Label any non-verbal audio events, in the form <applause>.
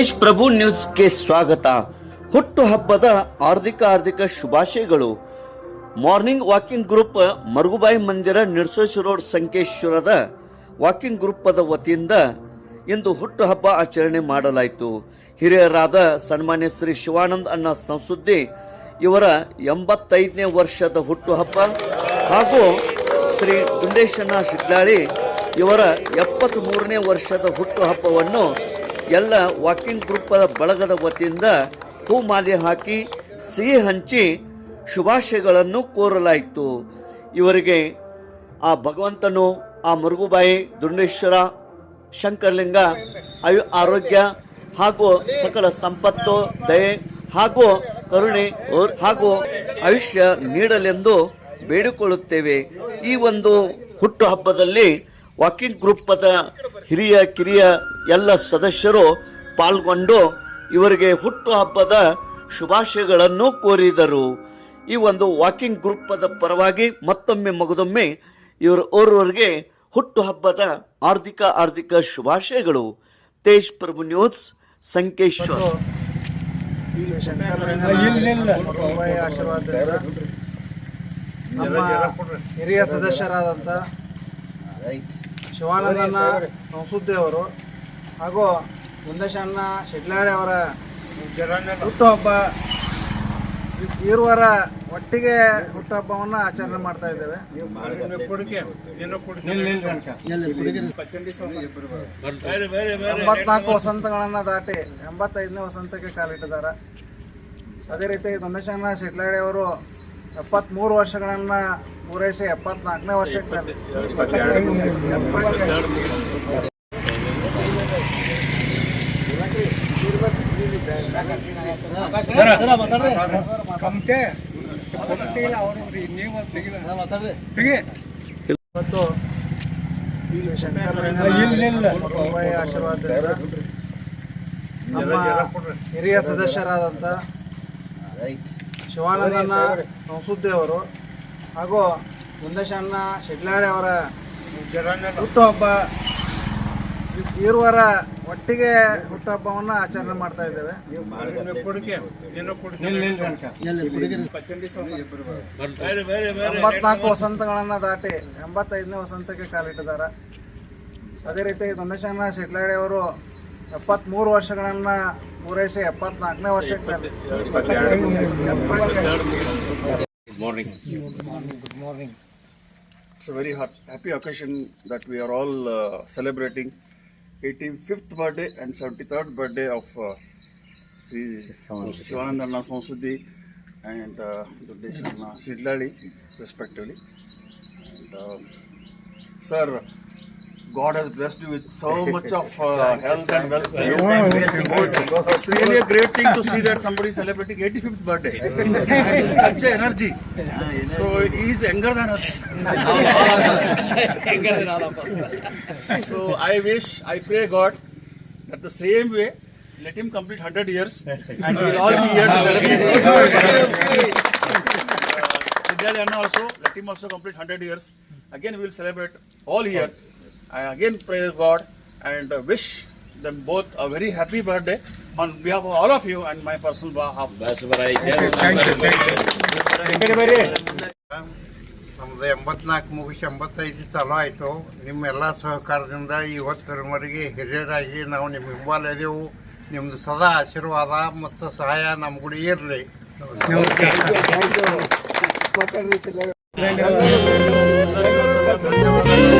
ತೇಜ್ ಪ್ರಭು ನ್ಯೂಸ್ಗೆ ಸ್ವಾಗತ. ಹುಟ್ಟು ಹಬ್ಬದ ಆರ್ಥಿಕ ಆರ್ಥಿಕ ಶುಭಾಶಯಗಳು. ಮಾರ್ನಿಂಗ್ ವಾಕಿಂಗ್ ಗ್ರೂಪ್ ಮರುಗುಬಾಯಿ ಮಂದಿರ ನಿರ್ಸೋಶ್ ರೋಡ್ ಸಂಕೇಶ್ವರದ ವಾಕಿಂಗ್ ಗ್ರೂಪದ ವತಿಯಿಂದ ಇಂದು ಹುಟ್ಟು ಹಬ್ಬ ಆಚರಣೆ ಮಾಡಲಾಯಿತು. ಹಿರಿಯರಾದ ಸನ್ಮಾನ್ಯ ಶ್ರೀ ಶಿವಾನಂದ್ ಅನ್ನ ಸಂಸುದ್ದಿ ಇವರ ಎಂಬತ್ತೈದನೇ ವರ್ಷದ ಹುಟ್ಟುಹಬ್ಬ ಹಾಗೂ ಶ್ರೀ ಗುಂಡೇಶಣ್ಣ ಶಿಗ್ಲಾಳಿ ಇವರ ಎಪ್ಪತ್ತ್ ಮೂರನೇ ವರ್ಷದ ಹುಟ್ಟುಹಬ್ಬವನ್ನು ಎಲ್ಲ ವಾಕಿಂಗ್ ಗ್ರೂಪದ ಬಳಗದ ವತಿಯಿಂದ ಹೂಮಾಲೆ ಹಾಕಿ ಸಿಹಿ ಹಂಚಿ ಶುಭಾಶಯಗಳನ್ನು ಕೋರಲಾಯಿತು. ಇವರಿಗೆ ಆ ಭಗವಂತನು, ಆ ಮರುಗುಬಾಯಿ ದುಂಡೇಶ್ವರ ಶಂಕರಲಿಂಗ, ಆಯು, ಆರೋಗ್ಯ ಹಾಗೂ ಸಕಲ ಸಂಪತ್ತು, ದಯೆ ಹಾಗೂ ಕರುಣೆ ಹಾಗೂ ಆಯುಷ್ಯ ನೀಡಲೆಂದು ಬೇಡಿಕೊಳ್ಳುತ್ತೇವೆ. ಈ ಒಂದು ಹುಟ್ಟುಹಬ್ಬದಲ್ಲಿ ವಾಕಿಂಗ್ ಗ್ರೂಪದ ಹಿರಿಯ, ಕಿರಿಯ ಎಲ್ಲ ಸದಸ್ಯರು ಪಾಲ್ಗೊಂಡು ಇವರಿಗೆ ಹುಟ್ಟು ಹಬ್ಬದ ಶುಭಾಶಯಗಳನ್ನು ಕೋರಿದರು. ಈ ಒಂದು ವಾಕಿಂಗ್ ಗ್ರೂಪದ ಪರವಾಗಿ ಮತ್ತೊಮ್ಮೆ ಮಗದೊಮ್ಮೆ ಇವರು ಓರ್ವರಿಗೆ ಹುಟ್ಟು ಹಬ್ಬದ ಆರ್ಥಿಕ ಆರ್ಥಿಕ ಶುಭಾಶಯಗಳು. ತೇಜ್ ಪ್ರಭು ನ್ಯೂಸ್, ಸಂಕೇಶ್ವರ್. ಹಿರಿಯ ಸದಸ್ಯರಾದಂಥ ಶಿವಾನಂದನ ಸಂಸುದ್ದಿ ಅವರು ಹಾಗೂ ಮುಂದಶನ್ನ ಶೆಟ್ಲಾಡೆ ಅವರ ಹುಟ್ಟುಹಬ್ಬ ಇರುವರ ಒಟ್ಟಿಗೆ ಹುಟ್ಟುಹಬ್ಬವನ್ನು ಆಚರಣೆ ಮಾಡ್ತಾ ಇದ್ದೇವೆ. ಎಂಬತ್ನಾಲ್ಕು ವಸಂತಗಳನ್ನು ದಾಟಿ ಎಂಬತ್ತೈದನೇ ವಸಂತಕ್ಕೆ ಕಾಲಿಟ್ಟಿದ್ದಾರೆ. ಅದೇ ರೀತಿ ದುಂಡೇಶನ್ನ ಶಿಡ್ಲಾಡಿ ಅವರು ಎಪ್ಪತ್ಮೂರು ವರ್ಷಗಳನ್ನು ಪೂರೈಸಿ ಎಪ್ಪತ್ನಾಲ್ಕನೇ ವರ್ಷಕ್ಕೆ ಶಂಕರಲಿಂಗನ ಆಶೀರ್ವಾದದಿಂದ ನಮ್ಮ ಹಿರಿಯ ಸದಸ್ಯರಾದಂಥ ಶಿವಾನಂದನ ಸಂಸುದ್ದಿ ಅವರು ಹಾಗೂ ಮುಂದೇಶನ್ನ ಶಿಡ್ಲಾಡಿ ಅವರ ಹುಟ್ಟುಹಬ್ಬ ಇರುವರ ಒಟ್ಟಿಗೆ ಹುಟ್ಟುಹಬ್ಬವನ್ನು ಆಚರಣೆ ಮಾಡ್ತಾ ಇದ್ದೇವೆ. ಎಂಬತ್ನಾಲ್ಕು ವಸಂತಗಳನ್ನು ದಾಟಿ ಎಂಬತ್ತೈದನೇ ವಸಂತಕ್ಕೆ ಕಾಲಿಟ್ಟಿದ್ದಾರೆ. ಅದೇ ರೀತಿ ದುಂಡೇಶನ್ನ ಶೆಟ್ಲಾಡೆ ಅವರು ಎಪ್ಪತ್ಮೂರು ವರ್ಷಗಳನ್ನು ಪೂರೈಸಿ ಎಪ್ಪತ್ನಾಲ್ಕನೇ ವರ್ಷಕ್ಕೆ It's a very hot, happy occasion that we are all uh, celebrating 85th birthday and 73rd birthday of uh, Sri Shivanandana Samsudhi and uh, Dudeshana Sidlali, respectively. And, uh, sir, God has blessed you with so <laughs> much of uh, health and wealth. It's really a great thing to see that somebody is celebrating 85th birthday. <laughs> Such a energy. So he is younger than us. <laughs> So I wish, I pray God that the same way, let him complete 100 years and we'll all be here to celebrate. Siddhali Anna also, let him also complete 100 years. Again, we will celebrate all here. I again praise God and uh, wish them both a very happy birthday on behalf of all of you and my personal behalf. ನಮ್ದು ಎಂಬತ್ನಾಲ್ಕು ಮುಗಿಸಿ ಎಂಬತ್ತೈದು ಚಾಲೂ ಆಯಿತು ನಿಮ್ಮೆಲ್ಲ ಸಹಕಾರದಿಂದ ಇವತ್ತರವರೆಗೆ ಹಿರಿಯರಾಗಿ ನಾವು ನಿಮ್ಮ ಹಿಂಬಾಲ ಇದೆವು ನಿಮ್ಮದು ಸದಾ ಆಶೀರ್ವಾದ ಮತ್ತು ಸಹಾಯ ನಮ್ಮ ಗುಡಿ ಇರಲಿ La